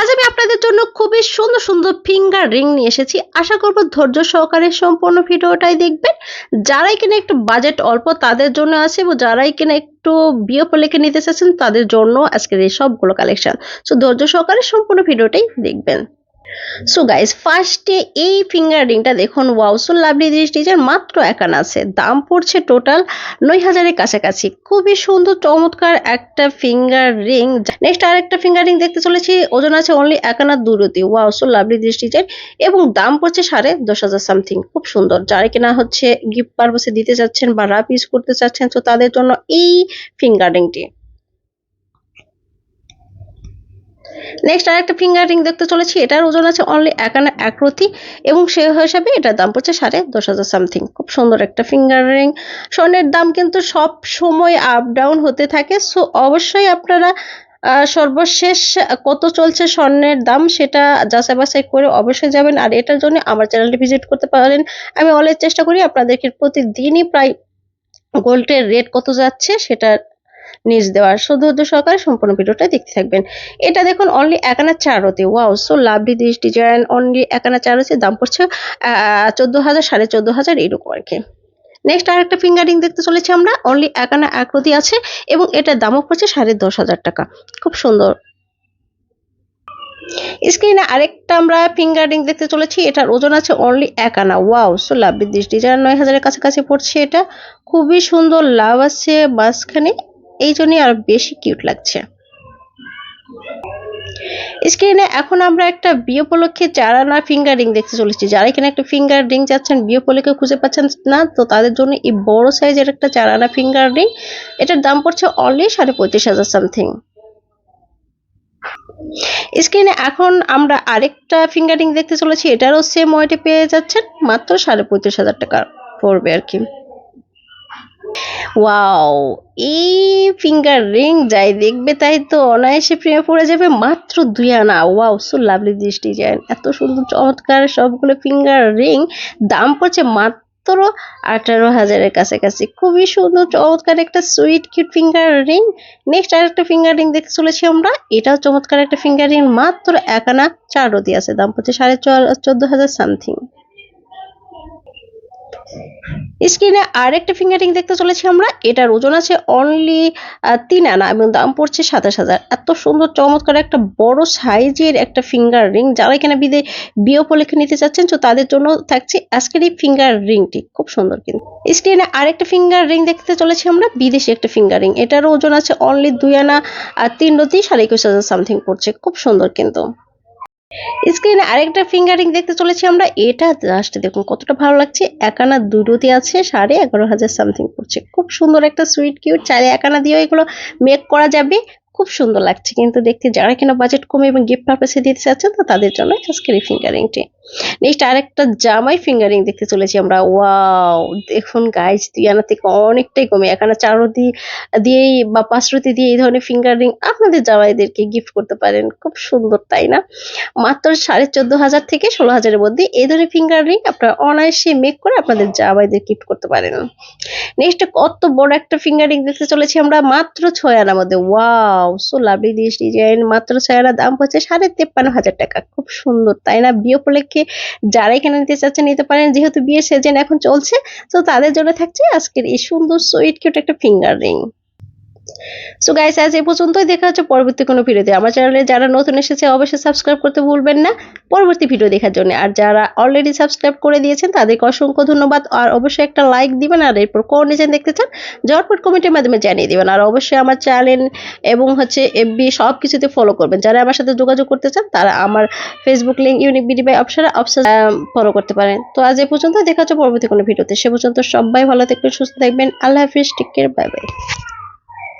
আজ আমি আপনাদের জন্য খুবই সুন্দর সুন্দর ফিঙ্গার রিং নিয়ে এসেছি। আশা করব ধৈর্য সহকারে সম্পূর্ণ ভিডিওটাই দেখবেন। যারাই কিনা একটু বাজেট অল্প তাদের জন্য আছে এবং যারাই কিনা একটু বিয়ে উপলক্ষে নিতে চাচ্ছেন তাদের জন্য আজকের এই সবগুলো কালেকশন তো ধৈর্য সহকারে সম্পূর্ণ ভিডিওটাই দেখবেন। সো গাইস ফার্স্টে এই ফিঙ্গার রিংটা দেখুন। ওয়াও সো লাভলি জিনিস ডিজাইন মাত্র একান আছে। দাম পড়ছে টোটাল নয় হাজারের কাছাকাছি। খুবই সুন্দর, চমৎকার একটা ফিঙ্গার রিং নেক্সট আর একটা ফিঙ্গার রিং দেখতে চলেছি। ওজন আছে অনলি একানা দুরতি। ওয়াও সো লাভলি জিনিস ডিজাইন এবং দাম পড়ছে সাড়ে দশ হাজার সামথিং খুব সুন্দর। যারা কিনা হচ্ছে গিফট পারপাসে দিতে চাচ্ছেন বা রাপ ইউজ করতে চাচ্ছেন, তো তাদের জন্য এই ফিঙ্গার রিংটি নেক্সট আরেকটা ফিঙ্গার রিং দেখতে চলেছি। এটার ওজন আছে অনলি একানা একরতি এবং সে হিসাবে এটার দাম পড়ছে সাড়ে দশ হাজার সামথিং খুব সুন্দর একটা ফিঙ্গার রিং স্বর্ণের দাম কিন্তু সব সময় আপ ডাউন হতে থাকে। সো অবশ্যই আপনারা সর্বশেষ কত চলছে স্বর্ণের দাম সেটা যাচাই বাছাই করে অবশ্যই যাবেন। আর এটার জন্য আমার চ্যানেলটি ভিজিট করতে পারেন। আমি অলওয়েজ চেষ্টা করি আপনাদেরকে প্রতিদিনই প্রায় গোল্ডের রেট কত যাচ্ছে সেটা নিজ দেওয়ার। শুধু সহকারে সম্পূর্ণ ভিডিওটা দেখতে থাকবেন। এটা দেখুন অনলি একানা চারতে wow so lovely this design only Ekana চারতে দাম পড়ছে চোদ্দ হাজার, সাড়ে চোদ্দ হাজার এরকম আর কি। নেক্সট আর আরেকটা ফিঙ্গারিং দেখতে চলেছি আমরা অনলি একানা আকৃতি আছে, এবং এটার দামও পড়ছে সাড়ে দশ হাজার টাকা। খুব সুন্দর। স্ক্রিনে আরেকটা আমরা ফিঙ্গার ফিঙ্গারিং দেখতে চলেছি, এটার ওজন আছে অনলি এক আনা wow so lovely this design নয় হাজারের কাছাকাছি পড়ছে এটা। খুবই সুন্দর, লাভ আছে মাঝখানে। এই জন্যই আরও বেশি কিউট লাগছে। স্ক্রিনে এখন আমরা একটা বিয়ে উপলক্ষে চারানা ফিঙ্গার রিং দেখতে চলেছি, যারা এখানে একটা ফিঙ্গার রিং যাচ্ছেন, বিয়ে উপলক্ষে খুঁজে পাচ্ছেন না, তো তাদের জন্য এই বড় সাইজের একটা চারা চারানা ফিঙ্গার রিং এটার দাম পড়ছে অনলি সাড়ে পঁয়ত্রিশ হাজার সামথিং স্ক্রিনে এখন আমরা আরেকটা ফিঙ্গারিং দেখতে চলেছি, এটারও সেম ওয়েটে পেয়ে যাচ্ছেন, মাত্র সাড়ে পঁয়ত্রিশ হাজার টাকা পড়বে আর কি। ওয়াও এই ফিঙ্গার রিং যাই দেখবে তাই তো অনায়াসে প্রেমে পড়ে যাবে মাত্র দুই আনা। Wow so lovely this design এত সুন্দর, চমৎকার সবগুলো ফিঙ্গার রিং দাম পড়ছে মাত্র আঠারো হাজারের কাছাকাছি। খুবই সুন্দর, চমৎকার একটা sweet cute finger ring next আরেকটা ফিঙ্গার রিং দেখতে চলেছি আমরা। এটাও চমৎকার একটা ফিঙ্গার রিং মাত্র এক আনা চার রতি আছে। দাম পড়ছে সাড়ে চোদ্দ হাজার সামথিং স্ক্রিনে আরেকটা ফিঙ্গারিং দেখতে চলেছি আমরা। এটার ওজন আছে অনলি তিন আনা এবং দাম পড়ছে সাতাশ হাজার। এত সুন্দর, চমৎকার একটা বড় সাইজের একটা ফিঙ্গার রিং যারা এখানে বিদে বিয়ে উপলক্ষে নিতে চাচ্ছেন, তো তাদের জন্য থাকছে আজকের এই ফিঙ্গার রিংটি খুব সুন্দর কিন্তু। স্ক্রিনে আরেকটা ফিঙ্গার রিং দেখতে চলেছি আমরা, বিদেশি একটা ফিঙ্গার রিং এটার ওজন আছে অনলি দুই আনা, আর তিন রতি সাড়ে একুশ হাজার সামথিং পড়ছে। খুব সুন্দর কিন্তু। স্ক্রিনে আরেকটা ফিঙ্গারিং দেখতে চলেছি আমরা। এটা জাস্ট দেখুন কতটা ভালো লাগছে। একানা দুটোতে আছে, সাড়ে এগারো হাজার সামথিং পড়ছে খুব সুন্দর একটা সুইট কিউট চাইলে একানা দিয়েও এগুলো মেক করা যাবে। খুব সুন্দর লাগছে। কিন্তু দেখতে যারা কিনা বাজেট কমে এবং গিফট পারপাসে দিতে চাচ্ছেন, তো তাদের জন্য আজকের এই ফিঙ্গারিংটি নেক্সট আরেকটা জামাই ফিঙ্গারিং দেখতে চলেছি আমরা। ওয়াও দেখুন গাইজ দুই আনা থেকে অনেকটাই কমে। এখানে চারতি দিয়েই বা পাঁচরতি দিয়ে এই ধরনের ফিঙ্গারিং আপনাদের জামাইদেরকে গিফট করতে পারেন। খুব সুন্দর, তাই না? মাত্র সাড়ে চোদ্দ হাজার থেকে ষোলো হাজারের মধ্যে এই ধরনের ফিঙ্গার আপনারা অনায়াসে মেক করে আপনাদের জামাইদের গিফট করতে পারেন। নেক্সট কত বড় একটা ফিঙ্গার দেখতে চলেছি আমরা। মাত্র ছয় আনার মধ্যে ওয়াও সো লাভলি ডিজাইন মাত্র ছয় আনা দাম হচ্ছে সাড়ে তেপ্পান্ন হাজার টাকা। খুব সুন্দর, তাই না? বিয়ে উপলক্ষে যারা এখানে নিতে চাচ্ছেন নিতে পারেন। যেহেতু বিয়ের সিজন এখন চলছে, তো তাদের জন্য থাকছে আজকের এই সুন্দর সুইট কিউট একটা ফিঙ্গার রিং সো গাইস আজ এই পর্যন্তই। দেখা হচ্ছে পরবর্তী কোনো ভিডিওতে। আমার চ্যানেলে যারা নতুন এসেছে, অবশ্যই সাবস্ক্রাইব করতে ভুলবেন না। পরবর্তী ভিডিও দেখার জন্য। আর যারা অলরেডি সাবস্ক্রাইব করে দিয়েছেন, তাদেরকে অসংখ্য ধন্যবাদ। আর অবশ্যই একটা লাইক দিবেন, আর এরপর কোন ডিজাইন দেখতে চান, ঝটপট কমেন্টের মাধ্যমে জানিয়ে দিবেন। আর অবশ্যই আমার চ্যানেল এবং হচ্ছে এফবি সব কিছুতে ফলো করবেন। যারা আমার সাথে যোগাযোগ করতে চান, তারা আমার Facebook link unique BD buy অপশনে অপশন ফলো করতে পারেন। তো আজ এই পর্যন্ত দেখা হচ্ছে পরবর্তী কোনো ভিডিওতে। সে পর্যন্ত সবাই ভালো থাকবেন, সুস্থ থাকবেন। আল্লাহ হাফিজ। Take care bye bye